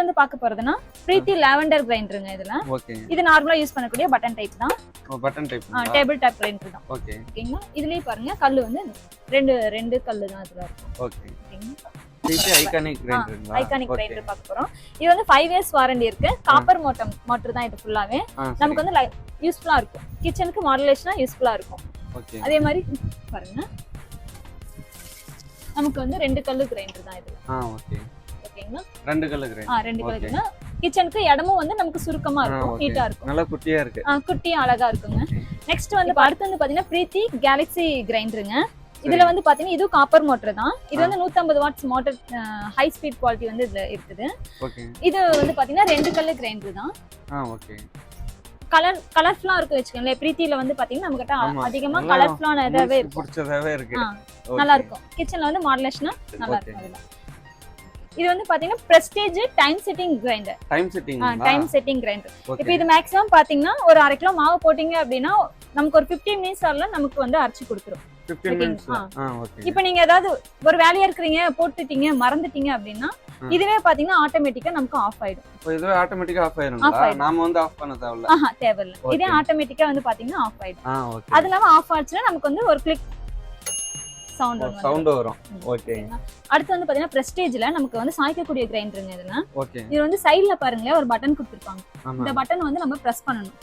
வந்து பார்க்க போறதுன்னா பிரீத்தி லாவெண்டர் கிரைண்டருங்க இதுல. ஓகே. இது நார்மலா யூஸ் பண்ணக்கூடிய பட்டன் டைப் தான். Button type table top grinder தான். ஓகே. ஓகேங்களா? இதுலயே பாருங்க கல்லு வந்து ரெண்டு ரெண்டு கல்லு தான் இதுல இருக்கும். ஓகே. ஐகானிக் கிரைண்டர் பார்க்க போறோம். இது வந்து ஃபைவ் இயர்ஸ் வாரண்டி இருக்கு. காப்பர் மோட்டம் மோட்டர் தான் இது ஃபுல்லாவே நமக்கு வந்து யூஸ்ஃபுல்லா இருக்கும். கிச்சனுக்கு மாடுலேஷனா யூஸ்ஃபுல்லா இருக்கும். ஓகே. அதே மாதிரி பாருங்க. நமக்கு வந்து ரெண்டு கல்லு கிரைண்டர் தான் இது ரெண்டு கல்லு ரெண்டு கிச்சனுக்கு இடமும் வந்து நமக்கு சுருக்கமா இருக்கும். நீட்டா இருக்கும். நல்லா குட்டியா இருக்கு. ஆ, குட்டியும் அழகா இருக்குங்க. நெக்ஸ்ட் வந்து அடுத்து வந்து பாத்தீங்கன்னா பிரீத்தி கேலக்ஸி கிரைண்டருங்க இதுல வந்து பாத்தீங்கன்னா இது காப்பர் மோட்டர் தான். இது வந்து 150 watts motor high speed quality வந்து இதுல இருக்குது. ஓகே. இது வந்து பாத்தீங்கன்னா ரெண்டு கல்லு கிரைண்டர் தான். ஆ ஓகே. கலர் கலர்ஃபுல்லா இருக்கு வச்சுக்கோங்களேன். பிரீத்தில வந்து பாத்தீங்கன்னா நம்ம கிட்ட. அதிகமா கலர்ஃபுல்லான இதாவே இருக்கு. நல்லா இருக்கும். கிச்சன்ல வந்து மாடுலேஷனா நல்லா. இருக்கும் இது வந்து பாத்தீங்கன்னா Prestige time setting grinder time setting time setting grinder இப்போ இது மேக்ஸிமம் பாத்தீங்கன்னா ஒரு அரை கிலோ மாவு போட்டீங்க அப்படின்னா நமக்கு ஒரு 15 மினிட்ஸ் ஆகல நமக்கு வந்து அரைச்சு கொடுத்துரும். 15 மினிட்ஸ் ஆ. ஆ ஓகே இப்போ நீங்க ஏதாவது ஒரு வேலையா இருக்கிறீங்க போட்டுட்டீங்க மறந்துட்டீங்க அப்படின்னா. இதுவே பாத்தீங்கன்னா ஆட்டோமேட்டிக்கா நமக்கு ஆஃப் ஆயிடும். இதுவே ஆட்டோமேட்டிக்கா ஆஃப் ஆயிடும். நாம வந்து ஆஃப் பண்ண தேவையில்ல. ஆஹா தேவையில்ல. இதே ஆட்டோமேட்டிக்கா வந்து பாத்தீங்கன்னா ஆஃப் ஆயிடும். அது இல்லாம ஆஃப் ஆச்சுன்னா நமக்கு வந்து ஒரு கிளிக் சவுண்ட் சவுண்ட் வரும். ஓகே? அடுத்து வந்து பாத்தீங்கன்னா பிரஸ்டேஜ்ல நமக்கு வந்து சாய்க்கக்கூடிய கிரைண்டருங்க இதுல ஓகே இது வந்து சைடுல பாருங்களேன் ஒரு பட்டன் கொடுத்துருப்பாங்க. இந்த பட்டன் வந்து நம்ம பிரஸ் பண்ணணும்.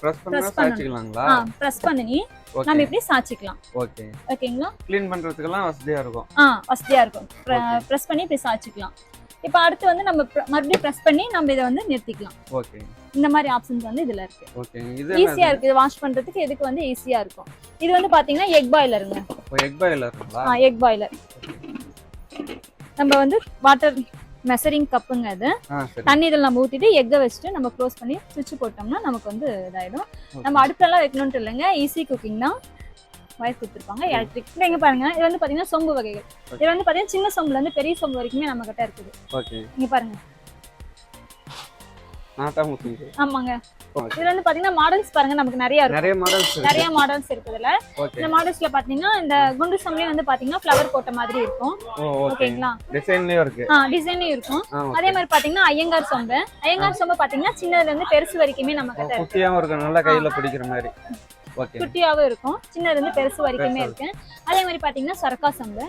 பிரஸ் பண்ணா பிரஸ் பண்ணி நம்ம இப்படி சாய்ச்சிக்கலாம். ஓகே ஓகேங்களா? க்ளீன் பண்றதுக்கெல்லாம் வசதியா இருக்கும். ஆ வசதியா இருக்கும். பிரஸ் பண்ணி இப்படி சாய்ச்சிக்கலாம். இப்போ அடுத்து வந்து நம்ம மறுபடியும் பிரஸ் பண்ணி நம்ம இதை வந்து நிறுத்திக்கலாம். ஓகே இந்த மாதிரி ஆப்ஷன்ஸ் வந்து இதுல இருக்கு. ஈஸியா இருக்கு வாஷ் பண்றதுக்கு எதுக்கு வந்து ஈஸியா இருக்கும். இது வந்து பாத்தீங்கன்னா எக் பாய்லருங்க எக் பாய்லருங்களா எக் பாய்லர் நம்ம வந்து வாட்டர் மெசரிங் கப்புங்க அது. தண்ணி இதில் நம்ம ஊத்திட்டு எக்கை வச்சுட்டு நம்ம க்ளோஸ் பண்ணி சுவிட்ச் போட்டோம்னா நமக்கு வந்து இதாயிடும். நம்ம அடுப்பெல்லாம் வைக்கணும்ட்டு இல்லைங்க ஈஸி குக்கிங் தான் வயர் கொடுத்துருப்பாங்க எலக்ட்ரிக் இங்க பாருங்க இது வந்து பாத்தீங்கன்னா சொம்பு வகைகள். இது வந்து பாத்தீங்கன்னா சின்ன சொம்புல இருந்து பெரிய சொம்பு வரைக்குமே நம்ம கிட்ட இருக்குது இங்க பாருங்க. நாட்டா முக்கிங்க ஆமாங்க. இதுல வந்து பாத்தீங்கன்னா மாடல்ஸ் பாருங்க நமக்கு நிறைய நிறைய மாடல்ஸ் நிறைய இருக்கு மாடல்ஸ் இருக்குதுல. ஓகே இந்த மாடல்ஸ்ல பாத்தீங்கன்னா இந்த குண்டு சம்பளம் வந்து பாத்தீங்கன்னா ஃப்ளவர் போட்ட மாதிரி இருக்கும். ஓகேங்களா? டிசைன்லயும் இருக்கு. ஆ டிசைனும் இருக்கும். அதே மாதிரி பாத்தீங்கன்னா ஐயங்கார் சொம்பு. ஐயங்கார் சொம்பு பாத்தீங்கன்னா சின்னதுல இருந்து பெருசு வரைக்குமே நம்ம கிட்ட இருக்கு. குட்டியாவும் இருக்கு. நல்லா கையில பிடிக்கிற மாதிரி. ஓகே குட்டியாவும் இருக்கும். சின்னதுல இருந்து பெருசு வரைக்குமே இருக்கு. அதே மாதிரி பாத்தீங்கன்னா சொரக்கா சொம்பு.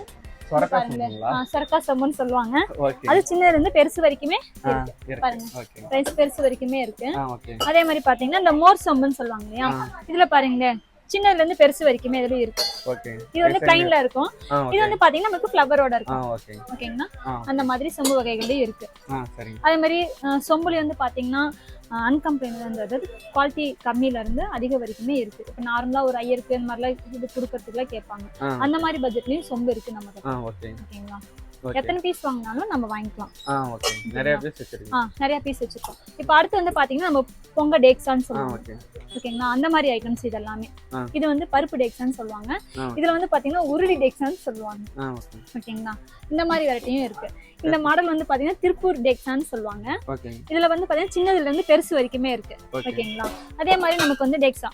சொரக்கா சொம்புன்னு சொல்லுவாங்க. அது சின்னதுல இருந்து பெருசு வரைக்குமே பாருங்க. பெருசு வரைக்குமே இருக்கு. அதே மாதிரி பாத்தீங்கன்னா இந்த மோர் சொம்புன்னு சொல்லுவாங்க இல்லையா? இதுல பாருங்க சின்னதுல இருந்து பெருசு வரைக்குமே இதுல இருக்கு. இது வந்து பிளைன்ல இருக்கும். இது வந்து பாத்தீங்கன்னா நமக்கு ஃபிளவரோட இருக்கும். ஓகே. ஓகேங்களா? அந்த மாதிரி சொம்பு வகைகள்லயும் இருக்கு. அதே மாதிரி சொம்புல வந்து பாத்தீங்கன்னா அன்கம்பெனி அதாவது குவாலிட்டி கம்மியில இருந்து அதிக வரைக்குமே இருக்கு. இப்போ நார்மலா ஒரு ஐயருக்கு இந்த மாதிரிலாம் இது கொடுக்கறதுக்குலாம் கேட்பாங்க. அந்த மாதிரி பட்ஜெட்லயும் சொம்பு இருக்கு நம்ம ஓகேங்களா ஓகே எத்தனை பீஸ் வாங்கினாலும் நம்ம வாங்கிக்கலாம். ஆ ஓகே நிறைய பீஸ் வச்சிருக்கீங்க. ஆ நிறைய பீஸ் வச்சிருக்கோம். இப்போ அடுத்து வந்து பாத்தீங்கன்னா நம்ம பொங்க டேக்ஸான்னு சொல்லுவாங்க. ஓகே ஓகேங்களா அந்த மாதிரி ஐட்டம்ஸ் இது எல்லாமே. இது வந்து பருப்பு டேக்ஸான்னு சொல்லுவாங்க. இதுல வந்து பாத்தீங்கன்னா உருளி டேக்ஸான்னு சொல்லுவாங்க. ஓகேங்களா? இந்த மாதிரி வெரைட்டியும் இருக்கு. இந்த மாடல் வந்து பாத்தீங்கன்னா திருப்பூர் டேக்ஸான்னு சொல்லுவாங்க. இதுல வந்து பாத்தீங்கன்னா சின்னதுல இருந்து பெருசு வரைக்குமே இருக்கு. ஓகே ஓகேங்களா? அதே மாதிரி நமக்கு வந்து டெக்ஸா.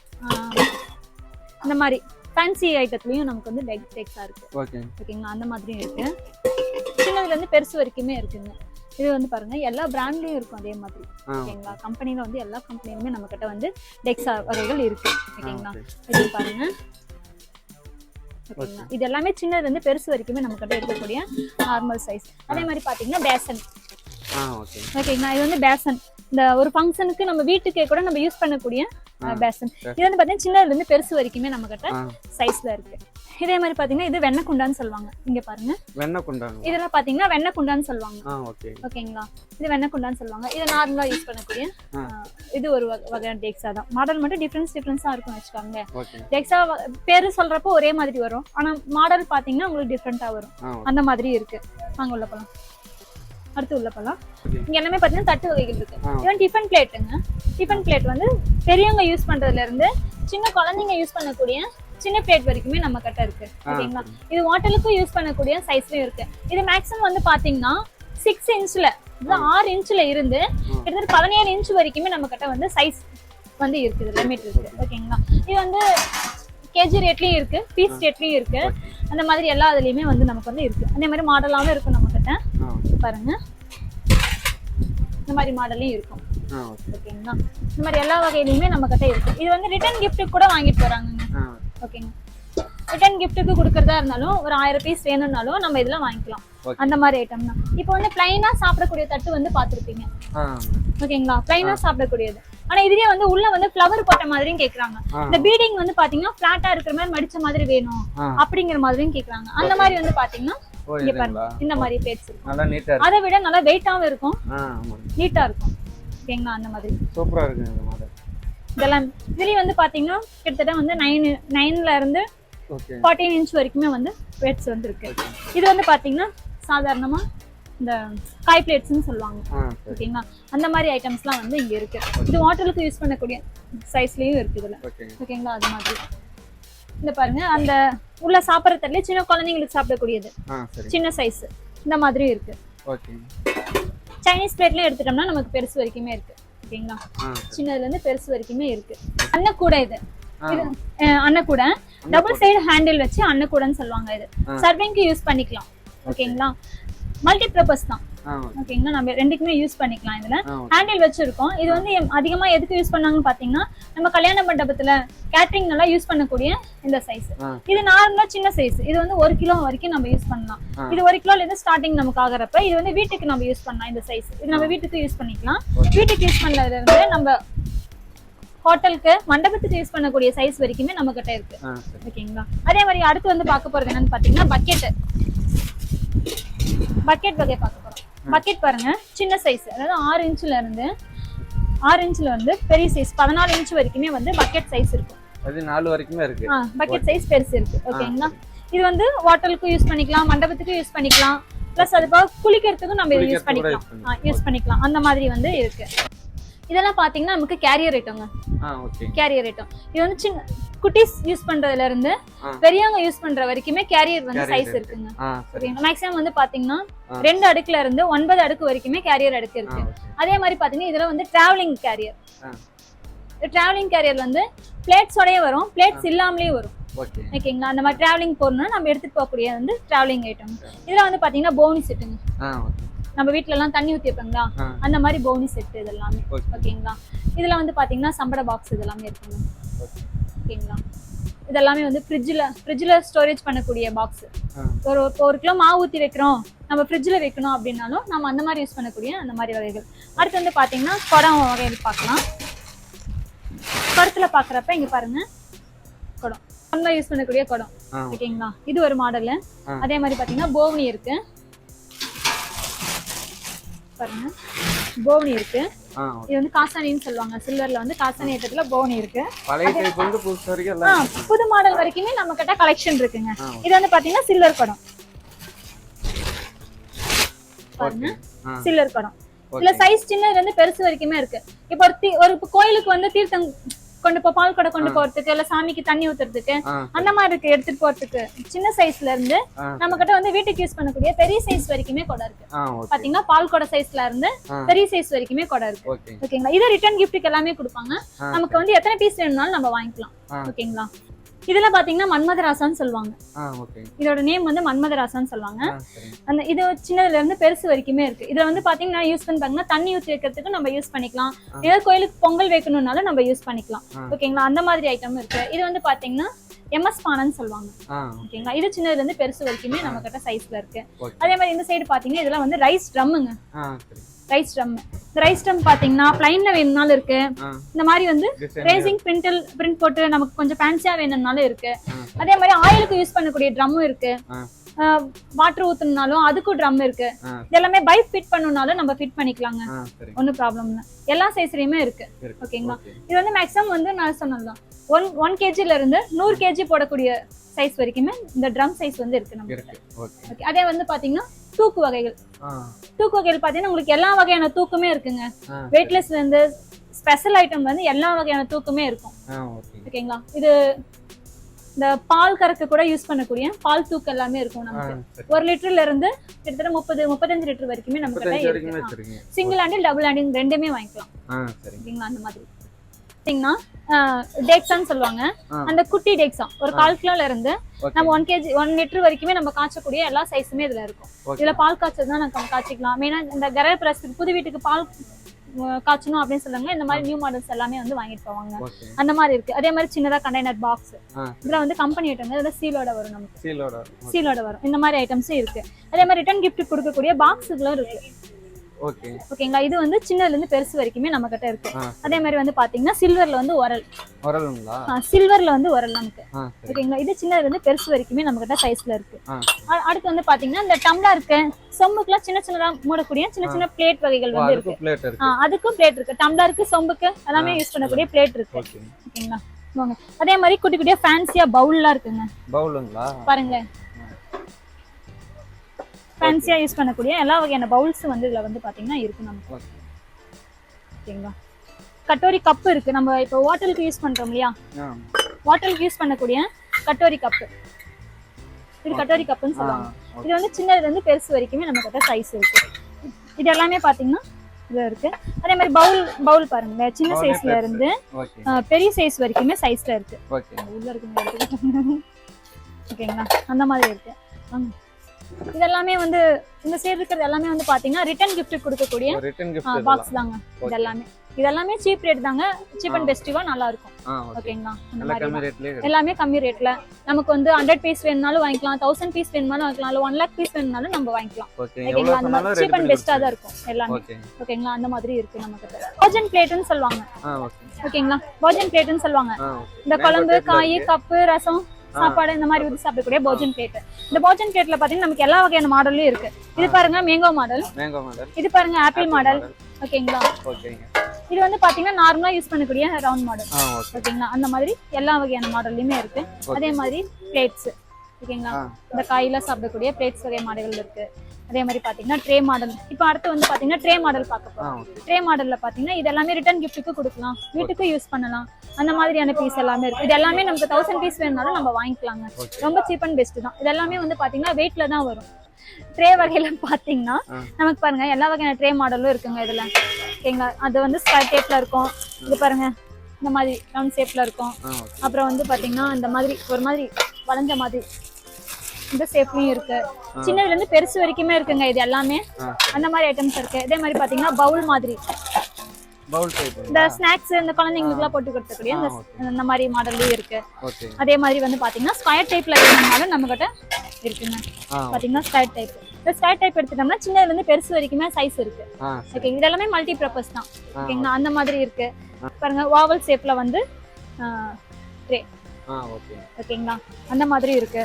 இந்த மாதிரி ஃபேன்சி ஐட்டத்துலயும் நமக்கு வந்து டெக் டெக்ஸா இருக்கு. ஓகே ஓகேங்களா? அந்த மாதிரியும் இருக்கு. சின்னதுல இருந்து பெருசு வரைக்குமே இருக்குங்க. இது வந்து பாருங்க எல்லா பிராண்ட்லயும் இருக்கும் அதே மாதிரி. ஓகேங்களா? கம்பெனில வந்து எல்லா கம்பெனிலுமே நம்ம கிட்ட வந்து டெக்ஸா வகைகள் இருக்கு. ஓகேங்களா? ஓகே. இது பாருங்க. இது எல்லாமே சின்னதுல இருந்து பெருசு வரைக்குமே நம்ம கிட்ட இருக்கக்கூடிய நார்மல் சைஸ் அதே மாதிரி பாத்தீங்கன்னா பேசன் ஓகேங்களா? இது வந்து பேசன் இந்த ஒரு ஃபங்க்ஷனுக்கு நம்ம வீட்டுக்கே கூட நம்ம யூஸ் பண்ணக்கூடிய. பேசன். இது வந்து பாத்தீங்கன்னா சின்னதுல இருந்து பெருசு வரைக்குமே நம்ம கிட்ட சைஸ்ல இருக்கு. இதே மாதிரி பாத்தீங்கன்னா இது வெண்ணெய் குண்டான்னு சொல்லுவாங்க. இங்க பாருங்க. வெண்ணெய் குண்டாங்க இதெல்லாம் பாத்தீங்கன்னா வெண்ணெய் குண்டான்னு சொல்லுவாங்க. ஓகேங்களா? இது வெண்ணெய் குண்டான்னு சொல்லுவாங்க. இது நார்மலா யூஸ் பண்ணக்கூடிய இது ஒரு வகை- வகையான டேக்ஸா தான். மாடல் மட்டும் டிஃப்ரென்ஸ் டிஃப்ரென்ஸா இருக்கும் வச்சுக்கோங்க டெக்ஸா பேரு சொல்றப்போ ஒரே மாதிரி வரும். ஆனா மாடல் பாத்தீங்கன்னா உங்களுக்கு டிஃப்ரெண்டா வரும். அந்த மாதிரி இருக்கு. வாங்க உள்ள போலாம். அடுத்து உள்ள போலாம். Okay. இங்க எல்லாமே பாத்தீங்கன்னா தட்டு வகைகள் இருக்கு. ஆ. இவன் டிஃபன் பிளேட்டுங்க டிஃபன் பிளேட் வந்து பெரியவங்க யூஸ் பண்றதுல இருந்து சின்ன குழந்தைங்க யூஸ் பண்ணக்கூடிய சின்ன பிளேட் வரைக்குமே நம்ம கிட்ட இருக்கு. ஓகேங்களா? இது ஹோட்டலுக்கும் யூஸ் பண்ணக்கூடிய சைஸ்லயும் இருக்கு. இது மேக்ஸிமம் வந்து பாத்தீங்கன்னா சிக்ஸ் இன்ச்ல ஆறு இன்ச்ல இருந்து கிட்டத்தட்ட பதினேழு இன்ச் வரைக்குமே நம்ம கிட்ட வந்து சைஸ் வந்து இருக்குது லிமிட் இருக்கு. ஓகேங்களா? இது வந்து கேஜி ரேட்லயும் இருக்கு பீஸ் ரேட்லயும் இருக்கு. அந்த மாதிரி எல்லா இதுலயுமே வந்து நமக்கு வந்து இருக்கு. அதே மாதிரி மாடலாவும் இருக்கும் நம்ம கிட்ட ஆ பாருங்க. இந்த மாதிரி மாடலையும் இருக்கும். ஓகேங்களா? இந்த மாதிரி எல்லா வகையிலுமே நம்ம கிட்ட இருக்கு இது வந்து ரிட்டர்ன் கிஃப்ட்டுக்கு கூட வாங்கிட்டு போறாங்கங்க ஆ. ஓகேங்க. ரிட்டர்ன் கிஃப்ட்டுக்கு கொடுக்கறதா இருந்தாலும் ஒரு ஆயிரம் பீஸ் வேணும்னாலும் நம்ம இதுல வாங்கிக்கலாம். அந்த மாதிரி ஐட்டம் தான். இப்போ வந்து பிளைனா சாப்பிடக்கூடிய தட்டு வந்து பார்த்துருப்பீங்க. ஆ. ஓகேங்களா? பிளைனா சாப்பிடக்கூடியது. ஆனா இதுலயே வந்து உள்ள வந்து ஃப்ளவர் போட்ட மாதிரியும் கேக்குறாங்க. இந்த பீடிங் வந்து பாத்தீங்கன்னா ஃபிளாட்டா இருக்கிற மாதிரி மடிச்ச மாதிரி வேணும். அப்படிங்கிற மாதிரியும் கேக்குறாங்க. அந்த மாதிரி வந்து பாத்தீங்கன்னா இங்க பாருங்க. இந்த மாதிரி பிளேட்ஸ் இருக்கும். நல்லா நீட்டா இருக்கு. அதை விட நல்லா வெயிட்டாவும் இருக்கும். நீட்டா இருக்கும். ஓகேங்களா? அந்த மாதிரி. சூப்பரா இருக்குங்க இந்த மாடல். இதெல்லாம் இதுலயும் வந்து பாத்தீங்கன்னா கிட்டத்தட்ட வந்து நைன் நைன்ல இருந்து ஃபார்ட்டீன் இன்ச் வரைக்குமே வந்து பிளேட்ஸ் வந்து இருக்கு. இது வந்து பாத்தீங்கன்னா சாதாரணமா இந்த காய் பிளேட்ஸ்னு சொல்லுவாங்க. ஓகேங்களா? அந்த மாதிரி ஐட்டம்ஸ்லாம் வந்து இங்க இருக்கு. இது வாட்டருக்கு யூஸ் பண்ணக்கூடிய சைஸ்லயும் இருக்கு இதுல. ஓகேங்க ஓகேங்களா? அது மாதிரி. இந்த பாருங்க. அந்த உள்ள சாப்பிட்ற தரல சின்ன குழந்தைங்களுக்கு சாப்பிடக்கூடியது. சின்ன சைஸ் இந்த மாதிரியும் இருக்கு. சைனீஸ் பிளேட்ல எடுத்துட்டோம்னா நமக்கு பெருசு வரைக்குமே இருக்கு. ஓகேங்களா? சின்னதுல இருந்து பெருசு வரைக்குமே இருக்கு. அன்னக்கூடை இது. அஹ், அன்னக்கூடை. டபுள் சைடு ஹேண்டில் வச்சு அன்னக்கூடைன்னு சொல்லுவாங்க இது. சர்விங்க்கு யூஸ் பண்ணிக்கலாம். ஓகேங்களா? மல்டி பர்பஸ் தான். ஓகேங்களா நம்ம ரெண்டுக்குமே யூஸ் பண்ணிக்கலாம் இதுல. ஹேண்டில் வச்சிருக்கோம். இது வந்து அதிகமா எதுக்கு யூஸ் பண்ணாங்கன்னு பாத்தீங்கன்னா நம்ம கல்யாண மண்டபத்துல கேட்டரிங் நல்லா யூஸ் பண்ணக்கூடிய இந்த சைஸ். இது நார்மலா சின்ன சைஸ் இது வந்து ஒரு கிலோ வரைக்கும் நம்ம யூஸ் பண்ணலாம். இது ஒரு கிலோல இருந்து ஸ்டார்டிங் நமக்கு ஆகுறப்ப இது வந்து வீட்டுக்கு நம்ம யூஸ் பண்ணலாம் இந்த சைஸ் இது நம்ம வீட்டுக்கு யூஸ் பண்ணிக்கலாம். வீட்டுக்கு யூஸ் பண்ணதுல இருந்து நம்ம ஹோட்டலுக்கு மண்டபத்துக்கு யூஸ் பண்ணக்கூடிய சைஸ் வரைக்குமே நம்ம கிட்ட இருக்கு ஓகேங்களா? அதே மாதிரி அடுத்து வந்து பார்க்க போறது என்னன்னு பாத்தீங்கன்னா பக்கெட் பக்கெட் வகை பார்க்க போறோம். பக்கெட் பாருங்க. சின்ன சைஸ் அதாவது ஆறு இன்ச்ல இருந்து ஆறு இன்ச்ல வந்து பெரிய சைஸ் பதினாலு இன்ச் வரைக்குமே வந்து பக்கெட் சைஸ் இருக்கும். அது நாலு வரைக்குமே இருக்கு. பக்கெட் சைஸ் பெருசு இருக்கு. ஓகேங்களா? இது வந்து ஹோட்டலுக்கு யூஸ் பண்ணிக்கலாம் மண்டபத்துக்கு யூஸ் பண்ணிக்கலாம். ப்ளஸ் அது போக குளிக்கிறதுக்கும் நம்ம யூஸ் பண்ணிக்கலாம். யூஸ் பண்ணிக்கலாம். அந்த மாதிரி வந்து இருக்கு. இதெல்லாம் பாத்தீங்கன்னா நமக்கு கேரியர் ஐட்டங்க ஓகே கேரியர் ஐட்டம் இது வந்து சின்ன குட்டீஸ் யூஸ் பண்றதுல இருந்து. பெரியவங்க யூஸ் பண்ற வரைக்குமே கேரியர் வந்து சைஸ் இருக்கு. இருக்குங்க. ஆ சரி. மேக்ஸிமம் வந்து பாத்தீங்கன்னா. ரெண்டு அடுக்குல இருந்து ஒன்பது அடுக்கு வரைக்குமே கேரியர் அடுக்கு இருக்கு. அதே மாதிரி பாத்தீங்கன்னா இதுல வந்து டிராவலிங் கேரியர். டிராவலிங் கேரியர் வந்து பிளேட்ஸோடய வரும். பிளேட்ஸ் இல்லாமலேயும் வரும். ஓகே ஓகேங்களா? அந்த மாதிரி டிராவலிங் போறோம்னா நம்ம எடுத்துட்டு போகக்கூடிய வந்து டிராவலிங் ஐட்டம் இதுல வந்து பாத்தீங்கன்னா போனி செட்டுங்க நம்ம வீட்ல எல்லாம் தண்ணி ஊத்தி வைப்பாங்களா அந்த மாதிரி போனி செட் இது எல்லாமே ஓகே ஓகேங்களா? இதுல வந்து பாத்தீங்கன்னா சம்பட பாக்ஸ் இது எல்லாமே இருக்குங்க ஓகே. ஓகேங்களா? இதெல்லாமே வந்து ஃப்ரிட்ஜில் ஃப்ரிட்ஜில் ஸ்டோரேஜ் பண்ணக்கூடிய பாக்ஸ் ஒரு ஒரு கிலோ மாவு ஊற்றி வைக்கிறோம். நம்ம ஃப்ரிட்ஜில் வைக்கணும் அப்படின்னாலும் நம்ம அந்த மாதிரி யூஸ் பண்ணக்கூடிய அந்த மாதிரி வகைகள். அடுத்து வந்து பார்த்தீங்கன்னா குடம் வகைகள் பார்க்கலாம் குடத்துல பார்க்குறப்ப இங்கே பாருங்க. குடம். நம்ம யூஸ் பண்ணக்கூடிய குடம். ஓகேங்களா? இது ஒரு மாடலு. அதே மாதிரி பார்த்தீங்கன்னா போவனி இருக்கு. பாருங்க. போவனி இருக்கு. இது வந்து காசானின்னு சொல்லுவாங்க. சில்வர்ல வந்து காசானி ஐட்டத்துல போவனி இருக்கு. பழைய டைப் வந்து புதுசு வரைக்கும் புது மாடல் வரைக்குமே நம்ம கிட்ட கலெக்ஷன் இருக்குங்க இது வந்து பாத்தீங்கன்னா சில்வர் குடம் பாருங்க. Silver okay. இதுல சைஸ் சின்னதுல இருந்து பெருசு வரைக்குமே இருக்கு. இப்போ ஒரு ஒரு கோயிலுக்கு வந்து தீர்த்தம் கொண்டு போ பால் குடம் கொண்டு போறதுக்கு இல்ல சாமிக்கு தண்ணி ஊத்துறதுக்கு அந்த மாதிரி இருக்கு எடுத்துட்டு போறதுக்கு சின்ன சைஸ்ல இருந்து நம்ம கிட்ட வந்து வீட்டுக்கு யூஸ் பண்ணக்கூடிய பெரிய சைஸ் வரைக்குமே குடம் இருக்கு. பாத்தீங்கன்னா பால் குடம் சைஸ்ல இருந்து. பெரிய சைஸ் வரைக்குமே குடம் இருக்கு. ஓகே ஓகேங்களா இது ரிட்டர்ன் கிஃப்ட்டுக்கு எல்லாமே கொடுப்பாங்க. நமக்கு வந்து எத்தனை பீஸ் வேணும்னாலும் நம்ம வாங்கிக்கலாம். ஓகேங்களா இதுல பாத்தீங்கன்னா மன்மதராசான்னு சொல்லுவாங்க. இதோட நேம் வந்து மன்மதராசான்னு சொல்லுவாங்க. அந்த இது சின்னதுல இருந்து பெருசு வரைக்குமே இருக்கு. இதுல வந்து பாத்தீங்கன்னா யூஸ் பண்ணி தண்ணி ஊத்தி வைக்கிறதுக்கு நம்ம யூஸ் பண்ணிக்கலாம். ஏதாவது கோயிலுக்கு பொங்கல் வைக்கணும்னாலும் நம்ம யூஸ் பண்ணிக்கலாம். ஓகேங்களா? அந்த மாதிரி ஐட்டம் இருக்கு. இது வந்து பாத்தீங்கன்னா எம்எஸ் பானன்னு சொல்லுவாங்க. ஓகேங்களா? இது சின்னதுல இருந்து பெருசு வரைக்குமே நம்ம கிட்ட சைஸ்ல இருக்கு. அதே மாதிரி இந்த சைடு பாத்தீங்கன்னா இதெல்லாம் வந்து ரைஸ் ட்ரம்முங்க ரைஸ் ட்ரம் இந்த ரைஸ் ட்ரம் பாத்தீங்கன்னா பிளைன்ல வேணும்னாலும் இருக்கு. இந்த மாதிரி வந்து ரேசிங் பிரிண்டில் பிரிண்ட் போட்டு நமக்கு கொஞ்சம் ஃபேன்சியா வேணும்னாலும் இருக்கு. அதே மாதிரி ஆயிலுக்கு யூஸ் பண்ணக்கூடிய ட்ரம்மும் இருக்கு. வாட்டர் ஊத்தணும்னாலும் அதுக்கும் ட்ரம் இருக்கு. எல்லாமே பைப் ஃபிட் பண்ணணும்னாலும் நம்ம ஃபிட் பண்ணிக்கலாங்க. ஒன்றும் ப்ராப்ளம் இல்லை. எல்லா சைஸ்லயுமே இருக்கு. ஓகேங்களா ஓகே. இது வந்து மேக்ஸிமம் வந்து நான் சொன்னதுதான் ஒன் ஒன் கேஜில இருந்து நூறு கேஜி போடக்கூடிய சைஸ் வரைக்குமே இந்த ட்ரம் சைஸ் வந்து இருக்கு நம்ம ஓகே. அதே வந்து பாத்தீங்கன்னா தூக்கு வகைகள். தூக்கு வகைகள் பாத்தீங்கன்னா உங்களுக்கு எல்லா வகையான தூக்குமே இருக்குங்க. வெயிட்லெஸ்ல இருந்து ஸ்பெஷல் ஐட்டம் வந்து எல்லா வகையான தூக்குமே இருக்கும். ஓகேங்களா இது இந்த பால் கறக்க கூட யூஸ் பண்ணக்கூடிய பால் தூக்கு எல்லாமே இருக்கும் நமக்கு. ஒரு லிட்டர்ல இருந்து கிட்டத்தட்ட முப்பது முப்பத்தஞ்சு லிட்டர் வரைக்குமே வச்சிருக்கீங்க. சிங்கிள் ஹேண்டில் டபுள் ஹேண்டில் ரெண்டுமே வாங்கிக்கலாம். ஆ சரி. ஓகேங்களா அந்த மாதிரி. பார்த்தீங்கன்னா டேக்ஸான்னு சொல்லுவாங்க. அந்த குட்டி டேக்ஸா ஒரு கால் கிலோல இருந்து நம்ம ஒன் கேஜி ஒன் லிட்டர் வரைக்குமே நம்ம காய்ச்சக்கூடிய எல்லா சைஸுமே இதுல இருக்கும். இதுல பால் காய்ச்சல் தான் நம்ம காய்ச்சிக்கலாம். மெயினா இந்த கரல் பிரஸ்க்கு புது வீட்டுக்கு பால் காய்ச்சணும் அப்படின்னு சொல்லுவாங்க. இந்த மாதிரி நியூ மாடல்ஸ் எல்லாமே வந்து வாங்கிட்டு போவாங்க. அந்த மாதிரி இருக்கு. அதே மாதிரி சின்னதா கண்டெய்னர் பாக்ஸ் இதுல வந்து கம்பெனி ஐட்டம் இதுல சீலோட வரும் நமக்கு. சீலோட சீலோட வரும். இந்த மாதிரி ஐட்டம்ஸும் இருக்கு. அதே மாதிரி ரிட்டர்ன் கிஃப்ட் கொடுக்கக்கூடிய பாக்ஸுகளும் இருக்கு. ஓகேங்களா? இது வந்து சின்னதுல இருந்து பெருசு வரைக்குமே நம்ம கிட்ட இருக்கு அதே மாதிரி வந்து பாத்தீங்கன்னா சில்வர்ல வந்து உரல். சில்வர்ல வந்து உரல் நமக்கு. ஓகேங்களா? இது சின்னதுல இருந்து பெருசு வரைக்குமே நம்ம கிட்ட சைஸ்ல இருக்கு அடுத்து வந்து பாத்தீங்கன்னா இந்த டம்ளர் இருக்கு. சொம்புக்குலாம் சின்ன சின்னதா மூடக்கூடிய சின்ன சின்ன பிளேட் வகைகள் வந்து இருக்கு. அதுக்கும் பிளேட் இருக்கு. டம்ளருக்கு சொம்புக்கு எல்லாமே யூஸ் பண்ணக்கூடிய பிளேட் இருக்கு. ஓகே. ஓகேங்களா? அதே மாதிரி குட்டி குட்டியா ஃபேன்சியா பவுல்லாம் இருக்குங்க. பவுலுங்களா பாருங்க ஃபேன்சியா யூஸ் பண்ணக்கூடிய எல்லா வகையான பவுல்ஸ் வந்து இதுல வந்து பாத்தீங்கன்னா இருக்கு நமக்கு. ஓகே ஓகேங்களா? கட்டோரி கப் இருக்கு. நம்ம இப்போ ஹோட்டலுக்கு யூஸ் பண்றோம் இல்லையா? ஹோட்டலுக்கு யூஸ் பண்ணக்கூடிய கட்டோரி கப்பு இது கட்டோரி கப்புன்னு சொல்லுவாங்க. இது வந்து சின்னதுல இருந்து பெருசு வரைக்குமே நம்ம கிட்ட சைஸ் இருக்கு. இது எல்லாமே பாத்தீங்கன்னா இது இருக்கு. அதே மாதிரி பவுல் பவுல் பாருங்க. சின்ன சைஸ்ல. இருந்து பெரிய சைஸ் வரைக்குமே சைஸ்ல இருக்கு. உள்ள எடுத்துக்கிட்டு. ஓகேங்களா? அந்த மாதிரி இருக்கு. இதெல்லாமே வந்து இந்த சைடு இருக்கிறது எல்லாமே வந்து பாத்தீங்கன்னா ரிட்டர்ன் gift கொடுக்கக்கூடிய கிஃப்ட் பாக்ஸ் தாங்க இது எல்லாமே இது எல்லாமே சீப் ரேட் தாங்க சீப் அண்ட். பெஸ்டிவா நல்லா இருக்கும். ஓகேங்களா எல்லாம் கம்மி ரேட்ல நமக்கு வந்து ஹண்ட்ரட் பீஸ் வேணும்னாலும் வாங்கிக்கலாம் தௌசண்ட் பீஸ் வேணும்னாலும் வாங்கிக்கலாம் ஒன் லேக் பீஸ் வேணும்னாலும் நம்ம வாங்கிக்கலாம். ஓகே ஓகேங்களா அந்த மாதிரி சீப் அண்ட் பெஸ்டா தான் இருக்கும் எல்லாமே. ஓகே ஓகேங்களா அந்த மாதிரி இருக்கு நமக்கு போஜன் பிளேட்னு சொல்லுவாங்க. ஓகேங்களா போஜன் பிளேட்னு சொல்லுவாங்க. இந்த குழம்பு காய். கப்பு ரசம் சாப்பாடு இந்த மாதிரி ஊற்றி சாப்பிடக்கூடிய போஜன் பிளேட் இந்த போஜன் பிளேட்ல பாத்தீங்கன்னா நமக்கு எல்லா வகையான மாடலும் இருக்கு. இது பாருங்க மேங்கோ மாடல் மேங்கோ மாடல் இது பாருங்க ஆப்பிள் மாடல் ஓகேங்களா? ஓகேங்க. இது வந்து பாத்தீங்கன்னா நார்மலா யூஸ் பண்ணக்கூடிய ரவுண்ட் மாடல் ஓகேங்களா? அந்த மாதிரி எல்லா வகையான மாடல்லையுமே இருக்கு. அதே மாதிரி பிளேட்ஸ் ஓகேங்களா? இந்த காயில சாப்பிடக்கூடிய பிளேட்ஸ் வகை மாடல்கள் இருக்கு. அதே மாதிரி பாத்தீங்கன்னா ட்ரே மாடல். இப்போ அடுத்து வந்து பாத்தீங்கன்னா ட்ரே மாடல் பார்க்க போறோம். ட்ரே மாடல்ல பாத்தீங்கன்னா இது எல்லாமே ரிட்டர்ன் கிஃப்ட்டுக்கு கொடுக்கலாம். வீட்டுக்கு யூஸ் பண்ணலாம். அந்த மாதிரியான பீஸ் எல்லாமே இருக்கு. இது எல்லாமே நமக்கு தௌசண்ட் பீஸ் வேணும்னாலும் நம்ம வாங்கிக்கலாங்க. ரொம்ப சீப் அண்ட் பெஸ்ட் தான். இது எல்லாமே வந்து பாத்தீங்கன்னா வெயிட்ல தான் வரும். ட்ரே வகையில பாத்தீங்கன்னா. நமக்கு பாருங்க எல்லா வகையான ட்ரே மாடலும் இருக்குங்க இதுல. ஓகேங்களா? அது வந்து ஸ்கொயர் ஷேப்ல இருக்கும். இது பாருங்க. இந்த மாதிரி ரவுண்ட் ஷேப்ல இருக்கும். அப்புறம் வந்து பாத்தீங்கன்னா இந்த மாதிரி ஒரு மாதிரி வளைஞ்ச மாதிரி. இந்த ஷேப்லயும் இருக்கு. சின்னதுல இருந்து பெருசு வரைக்குமே இருக்குங்க இது எல்லாமே. அந்த மாதிரி ஐட்டம்ஸ் இருக்கு. இதே மாதிரி பாத்தீங்கன்னா பவுல் மாதிரி. இந்த ஸ்நாக்ஸ் இந்த குழந்தைங்களுக்கு எல்லாம் போட்டு கொடுத்துக்கூடிய இந்த மாதிரி மாடல்லயும் இருக்கு. அதே மாதிரி வந்து பாத்தீங்கன்னா ஸ்கொயர் டைப்ல வேணும்னாலும் நம்ம கிட்ட இருக்குங்க பாத்தீங்கன்னா ஸ்கொயர் டைப் இந்த ஸ்கொயர் டைப் எடுத்துட்டோம்னா சின்னதுல இருந்து பெருசு வரைக்குமே சைஸ் இருக்கு. ஓகே இது எல்லாமே மல்டி பர்பஸ் தான் ஓகேங்களா அந்த மாதிரி இருக்கு. பாருங்க வாவல் ஷேப்ல வந்து ட்ரே ஓகேங்களா? அந்த மாதிரி இருக்கு.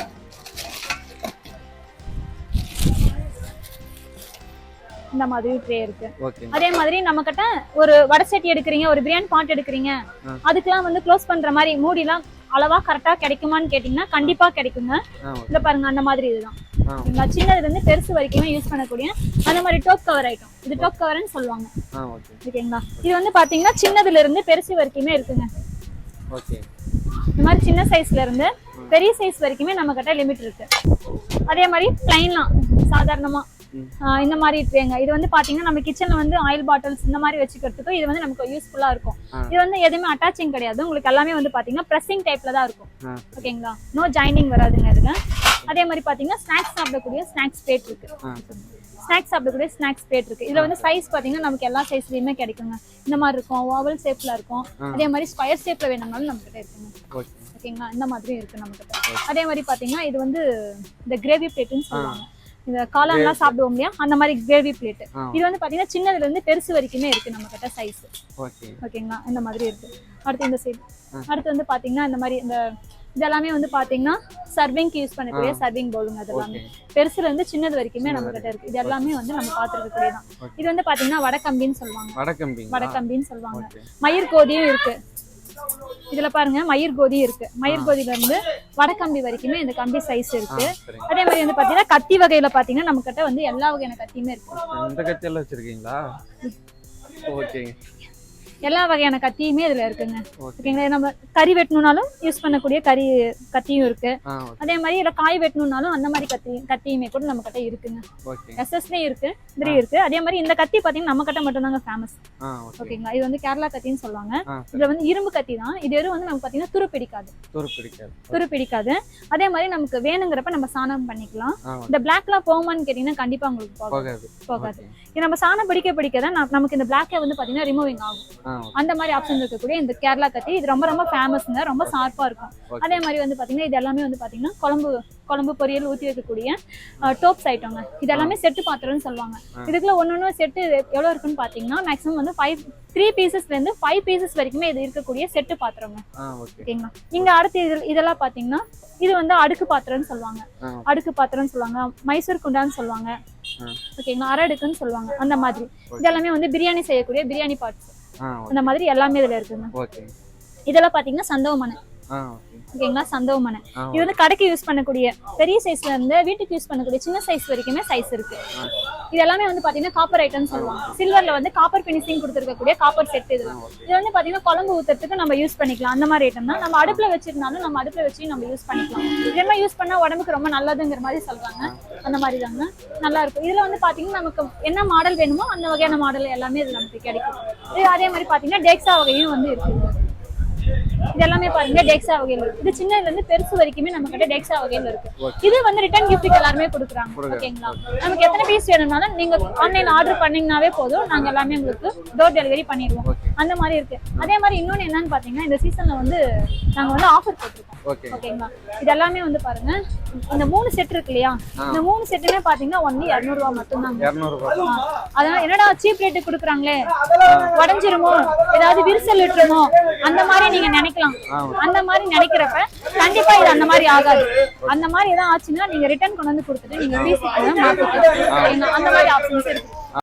இந்த மாதிரி ட்ரே இருக்கு. அதே மாதிரி நம்ம கிட்ட ஒரு வடை சட்டி எடுக்கிறீங்க ஒரு பிரியாணி பாட் எடுக்கிறீங்க. அதுக்கெல்லாம் வந்து க்ளோஸ் பண்ற மாதிரி மூடிலாம் அளவா கரெக்டா கிடைக்குமான்னு கேட்டீங்கன்னா கண்டிப்பா கிடைக்குங்க. இந்த பாருங்க அந்த மாதிரி இதுதான். சின்னதுல இருந்து பெருசு வரைக்குமே யூஸ் பண்ணக்கூடிய அந்த மாதிரி டோப் கவர் ஐட்டம் இது டோப் கவர்னு சொல்லுவாங்க. ஓகேங்களா? இது வந்து பாத்தீங்கன்னா சின்னதுல இருந்து பெருசு வரைக்குமே இருக்குங்க. ஓகே. இந்த மாதிரி சின்ன சைஸ்ல இருந்து பெரிய சைஸ் வரைக்குமே நம்ம கிட்ட லிமிட் இருக்கு. அதே மாதிரி பிளைன்லாம் சாதாரணமா. இந்த மாதிரி ட்ரேங்க இது வந்து பாத்தீங்கன்னா நம்ம கிச்சன்ல வந்து ஆயில் பாட்டில்ஸ் இந்த மாதிரி வச்சுக்கிறதுக்கும் இது வந்து நமக்கு யூஸ்ஃபுல்லா இருக்கும். இது வந்து எதுவுமே அட்டாச்சிங் கிடையாது. உங்களுக்கு எல்லாமே வந்து பாத்தீங்கன்னா ப்ரெஸ்ஸிங் டைப்ல தான் இருக்கும். ஓகேங்களா? நோ ஜாயினிங் வராதுங்க இதுல. அதே மாதிரி பாத்தீங்கன்னா ஸ்நாக்ஸ் சாப்பிடக்கூடிய ஸ்நாக்ஸ் பிளேட் இருக்கு. ஸ்நாக்ஸ் சாப்பிடக்கூடிய ஸ்நாக்ஸ் பிளேட் இருக்கு. இதுல வந்து சைஸ் பாத்தீங்கன்னா நமக்கு எல்லா சைஸ்லயுமே கிடைக்குங்க. இந்த மாதிரி இருக்கும் ஓவல் ஷேப்ல இருக்கும். அதே மாதிரி ஸ்கொயர் ஷேப்ல வேணும்னாலும் நம்ம கிட்ட இருக்குங்க. ஓகே ஓகேங்களா? இந்த மாதிரியும் இருக்கு நம்ம கிட்ட. அதே மாதிரி பாத்தீங்கன்னா இது வந்து இந்த கிரேவி பிளேட்னு சொல்லுவாங்க. இந்த காளான்லாம் சாப்பிடுவோம் இல்லையா? அந்த மாதிரி கிரேவி பிளேட் இது வந்து பாத்தீங்கன்னா சின்னதுல இருந்து பெருசு வரைக்குமே இருக்கு நம்ம கிட்ட சைஸ் ஓகே ஓகேங்களா? இந்த மாதிரி இருக்கு. அடுத்து இந்த சைடு. அடுத்து வந்து பாத்தீங்கன்னா இந்த மாதிரி இந்த இதெல்லாமே வந்து பாத்தீங்கன்னா சர்விங்க்கு யூஸ் பண்ணக்கூடிய சர்விங் பவுலுங்க அது எல்லாமே ஓகே. பெருசுல இருந்து சின்னது வரைக்குமே நம்ம கிட்ட இருக்கு. இது எல்லாமே வந்து நம்ம பாத்துருக்கக்கூடியதான். இது வந்து பாத்தீங்கன்னா வடக்கம்பின்னு சொல்லுவாங்க. வடக்கம்பிங்களா? வடக்கம்பின்னு சொல்லுவாங்க. ஓகே. மயிர் கோதியும் இருக்கு. இதுல பாருங்க மயிர் கோதியும் இருக்கு. மயிர் கோதியில இருந்து வடக்கம்பி வரைக்குமே இந்த கம்பி சைஸ் இருக்கு. அதே மாதிரி வந்து பாத்தீங்கன்னா கத்தி வகையில பாத்தீங்கன்னா நம்ம கிட்ட வந்து எல்லா வகையான கத்தியுமே இருக்கு. இந்த கத்தியெல்லாம் வச்சிருக்கீங்களா? ஓகேங்க. எல்லா வகையான கத்தியுமே இதுல இருக்குங்க. ஓகே ஓகேங்களா? நம்ம கறி வெட்டணும்னாலும் யூஸ் பண்ணக்கூடிய கறி கத்தியும் இருக்கு. அதே மாதிரி இல்ல காய் வெட்டணும்னாலும் அந்த மாதிரி கத்தி கத்தியுமே கூட நம்ம கிட்ட இருக்குங்க. எஸ்எஸ்லயும் இருக்கு இதுலயும் இருக்கு. அதே மாதிரி இந்த கத்தி பாத்தீங்கன்னா நம்ம கிட்ட மட்டும் தாங்க ஃபேமஸ் ஓகேங்களா? இது வந்து கேரளா கத்தின்னு சொல்லுவாங்க. இதுல வந்து இரும்பு கத்தி தான். இது வெறும் வந்து நமக்கு பாத்தீங்கன்னா துரு பிடிக்காது. துரு பிடிக்காது. அதே மாதிரி நமக்கு வேணுங்கிறப்ப நம்ம சாணம் பண்ணிக்கலாம். இந்த பிளாக்லாம் போகுமான்னு கேட்டீங்கன்னா கண்டிப்பா உங்களுக்கு போகாது. போகாது. நம்ம சாணம் பிடிக்க பிடிக்க தான் நம்- நமக்கு இந்த பிளாக்கே வந்து பாத்தீங்கன்னா ரிமூவிங் ஆகும். அந்த மாதிரி ஆப்ஷன் இருக்கக்கூடிய இந்த கேரளா கத்தி இது ரொம்ப ரொம்ப ஃபேமஸ்ங்க ரொம்ப ஷார்ப்பா இருக்கும். அதே மாதிரி வந்து பாத்தீங்கன்னா இது எல்லாமே வந்து பாத்தீங்கன்னா குழம்பு குழம்பு பொரியல் ஊத்தி வைக்கக்கூடிய டோப்ஸ் ஐட்டங்க இது எல்லாமே செட்டு பாத்திரம்னு சொல்லுவாங்க. இதுக்குள்ள ஒன்னொன்னு செட்டு எவ்வளவு இருக்குன்னு பாத்தீங்கன்னா மேக்ஸிமம் வந்து ஃபைவ் த்ரீ பீசஸ்ல இருந்து ஃபைவ் பீசஸ் வரைக்குமே இது இருக்கக்கூடிய செட்டு பாத்திரங்க ஓகே ஓகேங்களா? இங்க அடுத்து இது இதெல்லாம் பாத்தீங்கன்னா இது வந்து அடுக்கு பாத்திரம்னு சொல்லுவாங்க. அடுக்கு பாத்திரம்னு சொல்லுவாங்க. மைசூர் குண்டான்னு சொல்லுவாங்க. ஓகேங்களா? அரடுக்குன்னு சொல்லுவாங்க. அந்த மாதிரி. இது எல்லாமே வந்து பிரியாணி செய்யக்கூடிய பிரியாணி பார்ட்ஸ் அந்த மாதிரி எல்லாமே இதுல இருக்குங்க. ஓகே இதெல்லாம் பாத்தீங்கன்னா சந்தவ மனை ஆ ஓகே ஓகேங்களா? சந்தவ மனை. ஆ இது வந்து கடைக்கு யூஸ் பண்ணக்கூடிய பெரிய சைஸ்ல இருந்து வீட்டுக்கு யூஸ் பண்ணக்கூடிய சின்ன சைஸ் வரைக்குமே சைஸ் இருக்கு. இது எல்லாமே வந்து பாத்தீங்கன்னா காப்பர் ஐட்டம்னு சொல்லுவாங்க. சில்வர்ல வந்து காப்பர் பினிஷிங் கொடுத்துருக்கக்கூடிய காப்பர் செட் இது. ஆ. ஓகே இது வந்து பாத்தீங்கன்னா குழம்பு ஊத்துறதுக்கு நம்ம யூஸ் பண்ணிக்கலாம். அந்த மாதிரி ஐட்டம் தான். நம்ம அடுப்புல வச்சிருந்தாலும் நம்ம அடுப்புல வச்சு நம்ம யூஸ் பண்ணிக்கலாம். இதே யூஸ் பண்ணா உடம்புக்கு ரொம்ப நல்லதுங்கிற மாதிரி சொல்றாங்க. அந்த மாதிரி தாங்க நல்லா இருக்கும். இதுல வந்து பாத்தீங்கன்னா நமக்கு என்ன மாடல் வேணுமோ அந்த வகையான மாடல் எல்லாமே இது நமக்கு கிடைக்கும். இது அதே மாதிரி பாத்தீங்கன்னா டேக்ஸா வகையும் வந்து இருக்கு. இது எல்லாமே பாருங்க டெக்ஸா வகையில் இருக்கு. இது சின்னதுல இருந்து பெருசு வரைக்குமே நம்ம கிட்ட டெக்ஸா வகையில் இருக்கு. இது வந்து ரிட்டர்ன் கிஃப்ட் எல்லாருமே கொடுக்குறாங்க. ஓகேங்களா நமக்கு எத்தனை பீஸ் வேணும்னாலும் நீங்க ஆன்லைன் ஆர்டர் பண்ணீங்கனாவே போதும். நாங்க எல்லாமே உங்களுக்கு டோர் டெலிவரி பண்ணிடுவோம். அந்த மாதிரி இருக்கு. அதே மாதிரி இன்னொன்னு என்னன்னு பாத்தீங்கன்னா இந்த சீசன்ல வந்து நாங்க வந்து ஆஃபர் போட்டிருக்கோம். ஓகேங்களா இது எல்லாமே வந்து பாருங்க இந்த மூணு செட் இருக்கு இல்லையா. இந்த மூணு செட்டுமே பாத்தீங்கன்னா ஒன்லி இரநூறுவா ஆ. அதனால என்னடா சீப் ரேட்டு கொடுக்குறாங்களே? உடஞ்சிருமோ ஏதாவது விரிசல் விட்டுருமோ? அந்த மாதிரி நீங்க நினைக்கலாம். அந்த மாதிரி நினைக்கிறப்ப கண்டிப்பா இது அந்த மாதிரி ஆகாது. அந்த மாதிரி ஏதாவது ஆச்சுன்னா நீங்க ரிட்டர்ன் கொண்டு வந்து கொடுத்துட்டு நீங்க ரீசீட் மாத்திக்கலாம்? அந்த மாதிரி ஆப்ஷன்ஸ் இருக்கு.